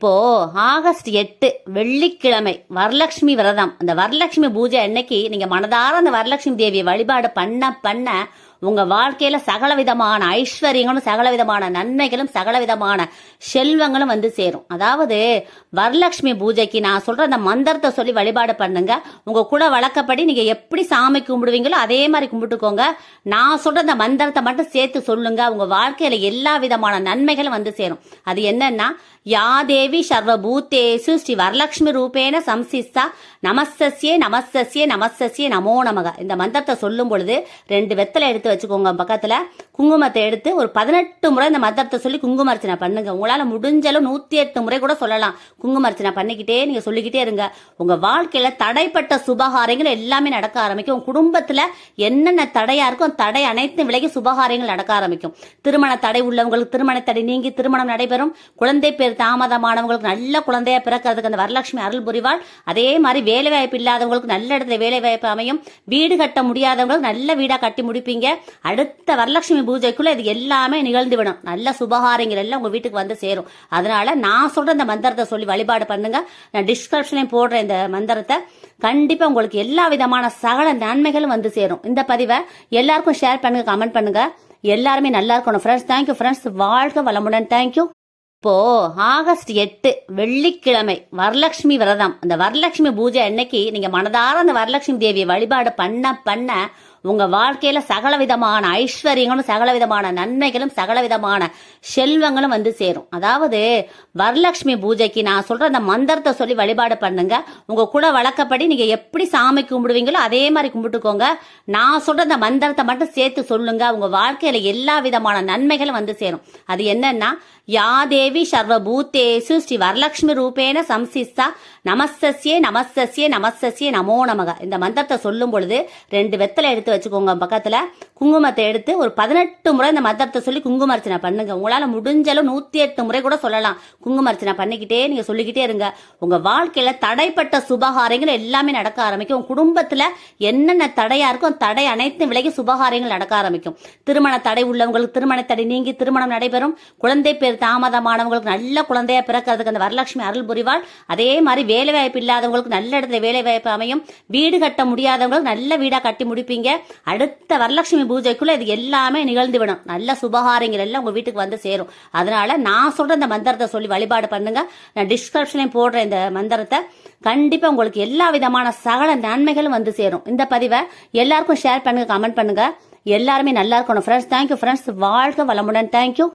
இப்போ ஆகஸ்ட் எட்டு வெள்ளிக்கிழமை வரலட்சுமி விரதம். அந்த வரலட்சுமி பூஜை அன்னைக்கு நீங்க மனதார அந்த வரலட்சுமி தேவியை வழிபாடு பண்ண பண்ண உங்க வாழ்க்கையில சகல விதமான ஐஸ்வர்யங்களும் சகல விதமான நன்மைகளும் சகல விதமான செல்வங்களும் வந்து சேரும். அதாவது வரலட்சுமி பூஜைக்கு நான் சொல்ற அந்த மந்திரத்தை சொல்லி வழிபாடு பண்ணுங்க. உங்க கூட வழக்கப்படி நீங்க எப்படி சாமி கும்பிடுவீங்களோ அதே மாதிரி கும்பிட்டுக்கோங்க. நான் சொல்ற அந்த மந்திரத்தை மட்டும் சேர்த்து சொல்லுங்க. உங்க வாழ்க்கையில எல்லா விதமான நன்மைகளும் வந்து சேரும். அது என்னன்னா யாதேவி சர்வபூத்தேசு ஸ்ரீ வரலட்சுமி ரூபேன சம்சிஸ்தா நமஸ்தஸ்யே நமஸ்தஸ்யே நமஸ்தஸ்யே நமோ நமக. இந்த மந்திரத்தை சொல்லும் பொழுது ரெண்டு வெத்தலை எடுத்து வச்சுக்கோங்க பக்கத்தில். குங்குமத்தை எடுத்து ஒரு பதினெட்டு முறை இந்த மந்திரத்தை சொல்லி குங்கும அர்ச்சனை பண்ணுங்க. உங்களால முடிஞ்சளவு நூத்தி எட்டு முறை கூட சொல்லலாம். குங்கும அர்ச்சனை பண்ணிக்கிட்டே நீங்க சொல்லிக்கிட்டே இருங்க. உங்க வாழ்க்கையில தடைப்பட்ட சுபகாரியங்கள் எல்லாமே நடக்க ஆரம்பிக்கும். உங்க குடும்பத்துல என்னென்ன தடையா இருக்கோ அந்த தடை அனைத்து விலகி சுபகாரியங்கள் நடக்க ஆரம்பிக்கும். திருமண தடை உள்ளவங்களுக்கு திருமண தடை நீங்கி திருமணம் நடைபெறும். குழந்தை பேர் தாமதமானவங்களுக்கு நல்ல குழந்தையா பிறக்கிறதுக்கு அந்த வரலட்சுமி அருள் புரிவாள். அதே மாதிரி வேலை வாய்ப்பு இல்லாதவங்களுக்கு நல்ல இடத்துல வேலை வாய்ப்பு அமையும். வீடு கட்ட முடியாதவங்களுக்கு நல்ல வீடா கட்டி முடிப்பீங்க. அடுத்த வரலட்சுமி பூஜைக்குள்ள இது எல்லாமே நிகழ்ந்துவிடும். நல்ல சுபகாரங்கள் எல்லாம் உங்க வீட்டுக்கு வந்து சேரும். அதனால நான் சொல்ற இந்த மந்திரத்தை சொல்லி வழிபாடு பண்ணுங்க. நான் டிஸ்கிரிப்ஷன்லையும் போடுற இந்த மந்திரத்தை. கண்டிப்பா உங்களுக்கு எல்லா விதமான சகல நன்மைகளும் வந்து சேரும். இந்த பதிவை எல்லாருக்கும் ஷேர் பண்ணுங்க கமெண்ட் பண்ணுங்க. எல்லாருமே நல்லா இருக்கணும் ஃப்ரெண்ட்ஸ் தேங்க்யூ ஃப்ரெண்ட்ஸ் வாழ்க வளமுடன். தேங்க்யூ இப்போ ஆகஸ்ட் எட்டு வெள்ளிக்கிழமை வரலட்சுமி விரதம். அந்த வரலட்சுமி பூஜை அன்னைக்கு நீங்க மனதார அந்த வரலட்சுமி தேவியை வழிபாடு பண்ண பண்ண உங்க வாழ்க்கையில சகல விதமான ஐஸ்வர்யங்களும் சகல விதமான நன்மைகளும் சகல விதமான செல்வங்களும் வந்து சேரும். அதாவது வரலட்சுமி பூஜைக்கு நான் சொல்ற அந்த மந்திரத்தை சொல்லி வழிபாடு பண்ணுங்க. உங்க கூட வழக்கப்படி நீங்க எப்படி சாமி கும்பிடுவீங்களோ அதே மாதிரி கும்பிட்டுக்கோங்க. நான் சொல்ற அந்த மந்திரத்தை மட்டும் சேர்த்து சொல்லுங்க. உங்க வாழ்க்கையில எல்லா விதமான நன்மைகளும் வந்து சேரும். அது என்னன்னா யாதேவி சர்வபூத்தேசு ஸ்ரீ வரலட்சுமி ரூபேன சம்சிஸ்தா நமஸ்தஸ்யே நமஸ்தஸ்யே நமஸ்தஸ்யே நமோ நமக. இந்த மந்திரத்தை சொல்லும் பொழுது ரெண்டு வெத்தலை எடுத்து வச்சுக்கோங்க பக்கத்தில். குங்குமத்தை எடுத்து ஒரு பதினெட்டு முறை இந்த மந்திரத்தை சொல்லி குங்கும அர்ச்சனை பண்ணுங்க. உங்களால் முடிஞ்சளவு நூற்றி எட்டு முறை கூட சொல்லலாம். குங்கும அர்ச்சனை பண்ணிக்கிட்டே நீங்கள் சொல்லிக்கிட்டே இருங்க. உங்கள் வாழ்க்கையில் தடைப்பட்ட சுபகாரியங்கள் எல்லாமே நடக்க ஆரம்பிக்கும். உங்கள் குடும்பத்தில் என்னென்ன தடையாக இருக்கோ தடை அனைத்து விலகி சுபகாரியங்கள் நடக்க ஆரம்பிக்கும். திருமண தடை உள்ளவங்களுக்கு திருமண தடை நீங்கி திருமணம் நடைபெறும். குழந்தை பேர் தாமதமானவங்களுக்கு நல்ல குழந்தையாக பிறக்கிறதுக்கு அந்த வரலட்சுமி அருள் புரிவாள். அதே மாதிரி வேலை வாய்ப்பு இல்லாதவங்களுக்கு நல்ல இடத்துல வேலை வாய்ப்பு அமையும். வீடு கட்ட முடியாதவங்களுக்கு நல்ல வீடாக கட்டி முடிப்பீங்க. அடுத்த வரலட்சுமி பூஜைக்குள்ள இது எல்லாமே நிகழ்ந்துவிடும். நல்ல சுபகாரங்கள் எல்லாம் உங்க வீட்டுக்கு வந்து சேரும். அதனால நான் சொல்ற இந்த மந்திரத்தை சொல்லி வழிபாடு பண்ணுங்க. நான் டிஸ்கிரிப்ஷன்லையும் போடுற இந்த மந்திரத்தை கண்டிப்பா உங்களுக்கு எல்லா விதமான சகல நன்மைகளும் வந்து சேரும். இந்த பதிவை எல்லாருக்கும் ஷேர் பண்ணுங்க கமெண்ட் பண்ணுங்க. எல்லாருமே நல்லா இருக்கணும். ஃப்ரெண்ட்ஸ் தேங்க்யூ ஃப்ரெண்ட்ஸ் வாழ்க வளமுடன். தேங்க்யூ